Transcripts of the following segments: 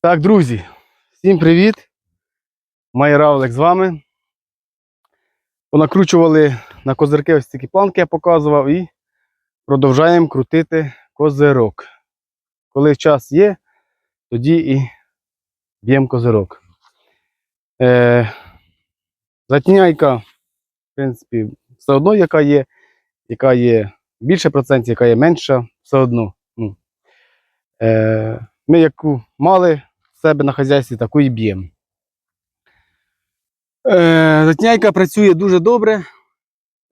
Так, друзі, всім привіт! Майравлик з вами. Понакручували на козирки ось такі планки, я показував, і продовжаємо крутити козирок. Коли час є, тоді і б'ємо козирок. Е, затіняйка, в принципі, все одно, яка є, яка є більше процентів, яка є менша, все одно. Ну, е, ми яку мали себе на хазяйстві, таку і б'ємо. Е, затіняйка працює дуже добре.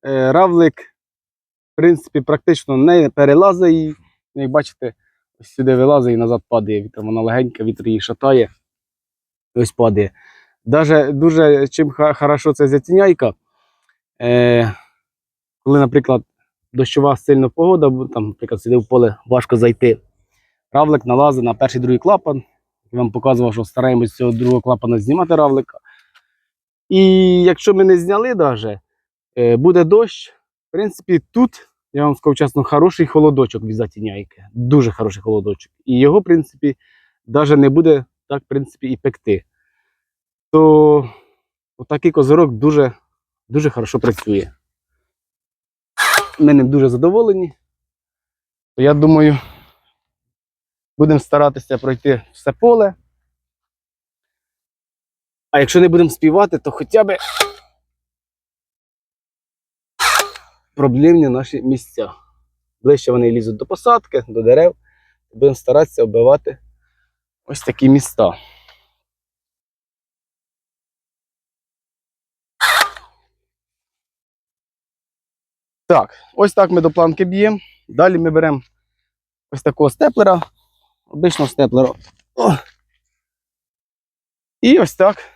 Е, равлик, в принципі, практично не перелазить її. Ну, Як бачите, ось сюди вилазить і назад падає. Вітер, вона легенька, вітер її шатає. Ось падає. Даже дуже чим хорошо це затіняйка. Е, коли, наприклад, дощова сильна погода, там, наприклад, сюди в поле важко зайти. Равлик налазить на перший другий клапан. Я вам показував, що стараємось цього другого клапана знімати равлика. І якщо ми не зняли даже, е, буде дощ. В принципі, тут, я вам скажу чесно, хороший холодочок від затіняйки. Дуже хороший холодочок. І його, в принципі, навіть не буде так, в принципі, і пекти. То отакий козирок дуже, дуже хорошо працює. Ми ним дуже задоволені. Я думаю, будемо старатися пройти все поле. А якщо не будемо співати, то хоча б проблемні наші місця. Ближче вони лізуть до посадки, до дерев. Будемо старатися оббивати ось такі міста. Так, ось так ми до планки б'ємо. Далі ми беремо ось такого степлера, обичного степлера. О! І ось так.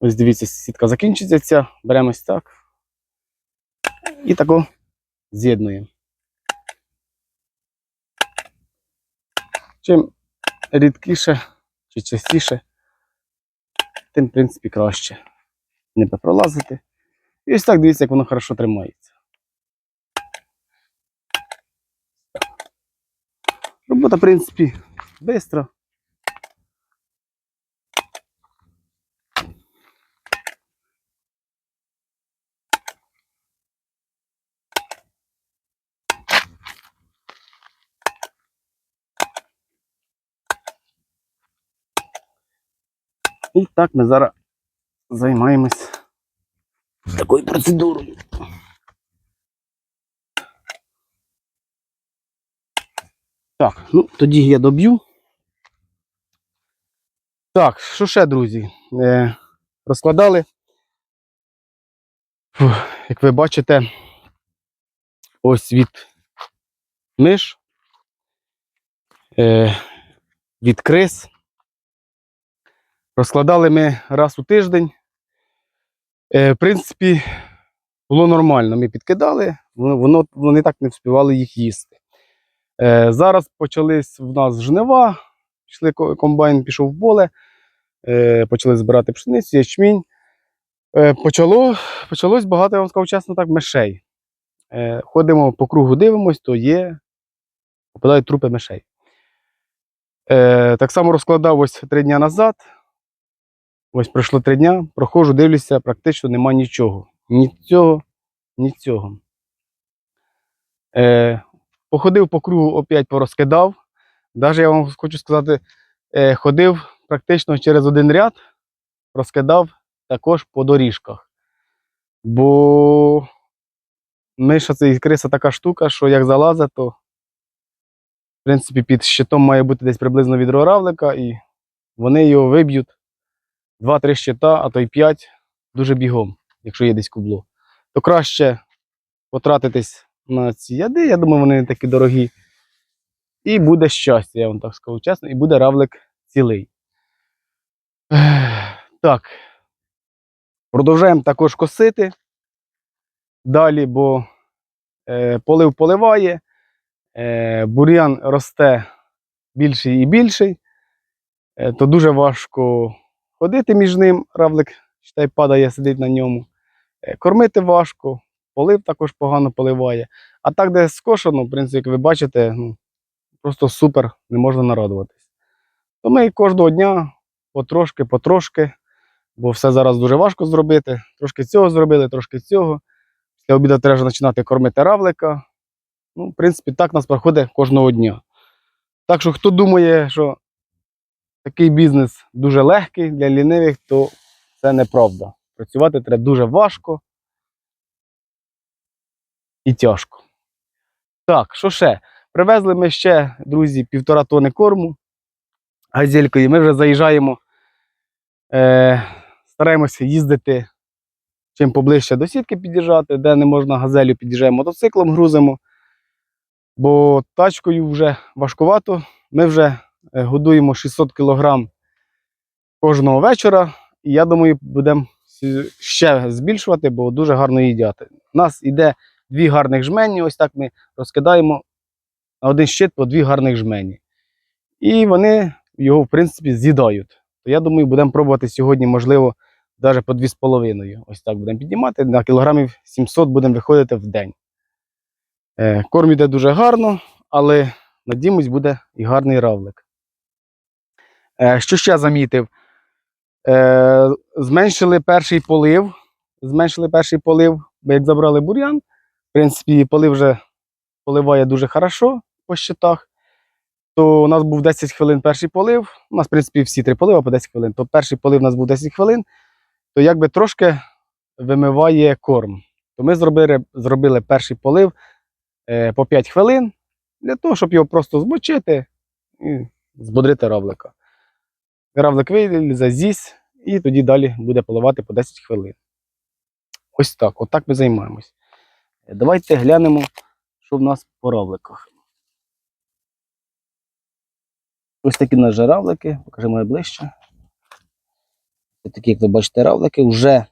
Ось дивіться, сітка закінчиться ця. Беремо ось так. І тако з'єднуємо. Чим рідкіше чи частіше, тим, в принципі, краще не пролазити. І ось так дивіться, як воно хорошо тримається. Робота, в принципі, швидко. І так ми зараз займаємось такою процедурою. Так, ну тоді я доб'ю. Так, що ще, друзі? Е, розкладали. Фух, як ви бачите, ось від миш, е, від крис. Розкладали ми раз у тиждень. Е, в принципі, було нормально. Ми підкидали, воно, вони так не вспівали їх їсти. Е, зараз почались в нас жнива, пішли комбайн пішов в поле, е, почали збирати пшеницю, ячмінь. Е, почало, почалось багато, я вам скажу чесно, так, мишей. Ходимо по кругу, дивимось, то є, попадають трупи мишей. Так само розкладав ось три дні назад. Ось пройшло три дня, проходжу, дивлюся, практично нема нічого. Ні цього, ні цього. Походив по кругу, опять порозкидав. Навіть я вам хочу сказати, е, ходив практично через один ряд, розкидав також по доріжках. Бо миша це і криса така штука, що як залазить, то в принципі під щитом має бути десь приблизно відро равлика, і вони його виб'ють. Два-три щита, а то й п'ять дуже бігом, якщо є десь кубло. То краще потратитись на ці яди, я думаю, вони не такі дорогі. І буде щастя, я вам так скажу чесно, і буде равлик цілий. Так. Продовжуємо також косити. Далі, бо е, полив поливає, е, бур'ян росте більший і більший, е, то дуже важко ходити між ним, равлик считай, падає, сидить на ньому. Е, Кормити важко, полив також погано поливає. А так, де скошено, в принципі, як ви бачите, ну, просто супер, не можна нарадуватись. то ми кожного дня потрошки, потрошки, бо все зараз дуже важко зробити. Трошки цього зробили, трошки цього. Після обіду треба починати кормити равлика. Ну, в принципі, так нас проходить кожного дня. Так що, хто думає, що такий бізнес дуже легкий для лінивих, то це неправда. Працювати треба дуже важко і тяжко. Так, що ще? Привезли ми ще, друзі, півтора тони корму газелькою. Ми вже заїжджаємо, е, стараємося їздити чим поближче до сітки під'їжджати, де не можна газелю, під'їжджаємо мотоциклом, грузимо. Бо тачкою вже важкувато. Ми вже е, годуємо 600 кг кожного вечора. І я думаю, будемо ще збільшувати, бо дуже гарно їдять. У нас іде дві гарних жмені. Ось так ми розкидаємо на один щит по дві гарних жмені. І вони його, в принципі, з'їдають. То я думаю, будемо пробувати сьогодні, можливо, навіть по 2,5. Ось так будемо піднімати. На кілограмів 700 будемо виходити в день. Е, Корм йде дуже гарно, але надіємось, буде і гарний равлик. Е, Що ще замітив? Е, Зменшили перший полив. Зменшили перший полив, бо як забрали бур'ян, принципі, полив вже поливає дуже хорошо по щитах. То у нас був 10 хвилин перший полив. У нас, в принципі, всі три полива по 10 хвилин. То перший полив у нас був 10 хвилин, то якби трошки вимиває корм. То ми зробили, зробили перший полив е, по 5 хвилин для того, щоб його просто збочити і збодрити равлика. Равлик вийде, з'їсть, і тоді далі буде поливати по 10 хвилин. Ось так, отак ми займаємось. Давайте глянемо, що в нас по равликах. Ось такі же равлики, покажемо ближче. Ось такі, як ви бачите, равлики, вже,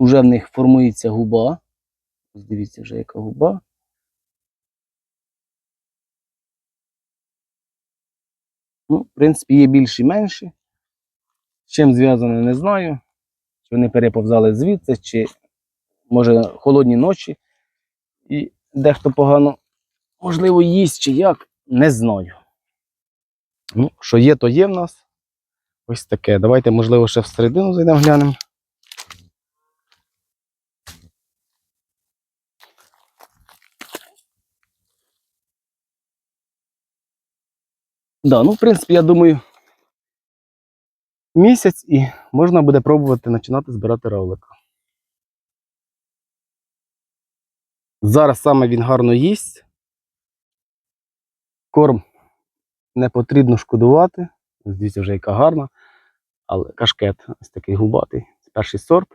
вже в них формується губа. Ось дивіться, вже яка губа. Ну, в принципі, є більші і менші. З чим зв'язано, не знаю. Чи вони переповзали звідси, чи може холодні ночі. І дехто погано, можливо, їсть чи як, не знаю. Ну, що є, то є в нас. Ось таке. Давайте, можливо, ще всередину зайдемо глянемо. Да, ну, в принципі, я думаю, місяць і можна буде пробувати починати збирати равлика. Зараз саме він гарно їсть. Корм не потрібно шкодувати. Дивіться, вже яка гарна. Але кашкет ось такий губатий. Це перший сорт,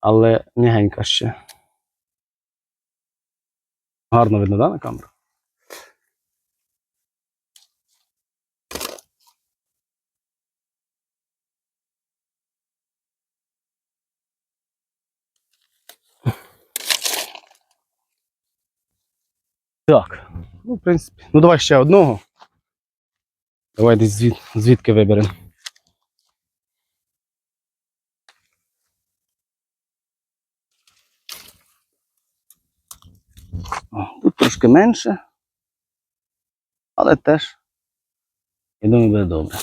але м'ягенька ще. Гарно видно, да, на камеру? Так, ну, в принципі. Ну, давай ще одного. Давай десь звід, звідки виберемо. Тут трошки менше. Але теж, я думаю, буде добре.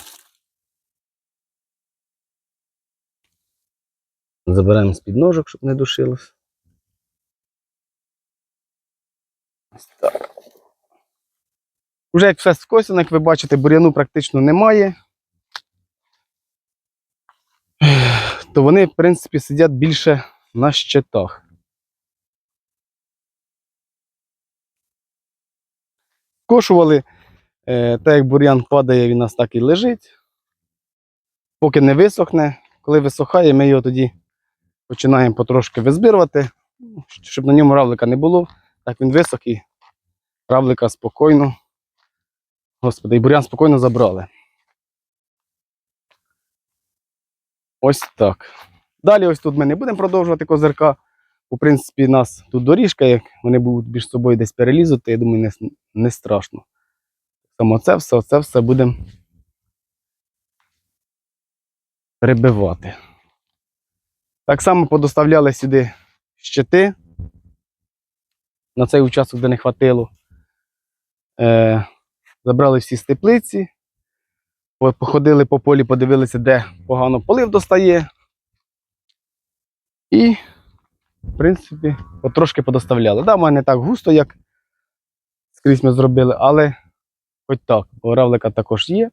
Забираємо з-під ножок, щоб не душилось. Ось так. Уже як все скосено, як ви бачите, бур'яну практично немає. То вони, в принципі, сидять більше на щитах. Кошували, е, так як бур'ян падає, він у нас так і лежить. Поки не висохне. Коли висохає, ми його тоді починаємо потрошки визбирувати, щоб на ньому равлика не було. Так він висох і равлика спокійно. Господи, і бурян спокійно забрали. Ось так. Далі ось тут ми не будемо продовжувати козирка. У принципі, нас тут доріжка, як вони будуть між собою десь перелізати, я думаю, не, не страшно. Само це все, це все будемо перебивати. Так само подоставляли сюди щити. На цей участок, де не хватило. Е, забрали всі з теплиці, походили по полі, подивилися, де погано полив достає. І, в принципі, потрошки подоставляли. Да, в мене не так густо, як скрізь ми зробили, але хоч так, бо равлика також є.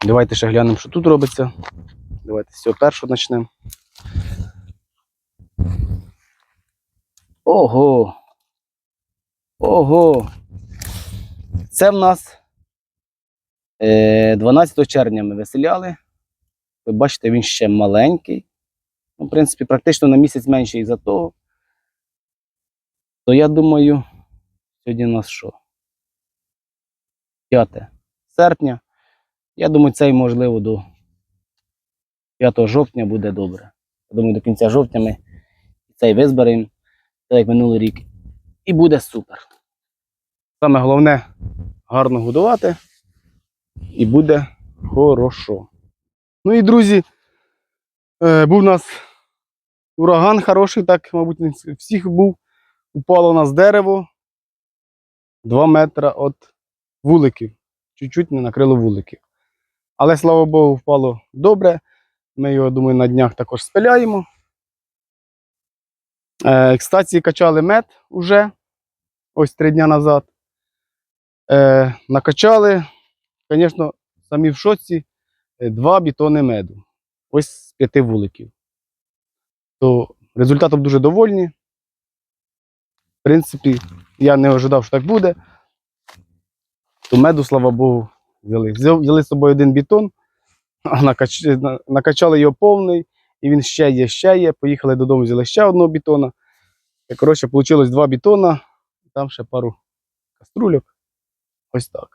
Давайте ще глянемо, що тут робиться. Давайте з цього першого почнемо. Ого! Ого! Це в нас е, 12 червня ми виселяли. Ви бачите, він ще маленький. Ну, в принципі, практично на місяць менший за того. То я думаю, сьогодні у нас що? 5 серпня. Я думаю, цей можливо до 5 жовтня буде добре. Я думаю, до кінця жовтня ми цей визберемо, як минулий рік. І буде супер. Саме головне гарно годувати. І буде хорошо. Ну і друзі, е, був у нас ураган хороший, так, мабуть, не всіх був. Упало у нас дерево 2 метри від вуликів. Чуть-чуть не накрило вуликів. Але, слава Богу, впало добре. Ми його, думаю, на днях також спиляємо. Е, Кстати, качали мед уже ось три дня назад. Е, накачали, звісно, самі в шоці, е, два бітони меду. Ось з п'яти вуликів. То результатом дуже довольні. В принципі, я не ожидав, що так буде. То меду, слава Богу, взяли. Взяли з собою один бітон, накачали його повний, і він ще є, ще є. Поїхали додому, взяли ще одного бітона. І, коротше, вийшло два бітона, там ще пару каструльок. Ось так.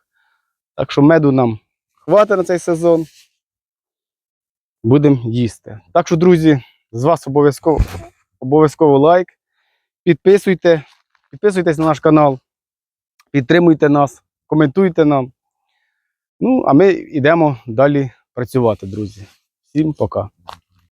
Так що меду нам хватить на цей сезон. Будемо їсти. Так що, друзі, з вас обов'язково обов'язково лайк. Підписуйте, підписуйтесь на наш канал, підтримуйте нас, коментуйте нам. Ну, а ми йдемо далі працювати, друзі. Всім пока.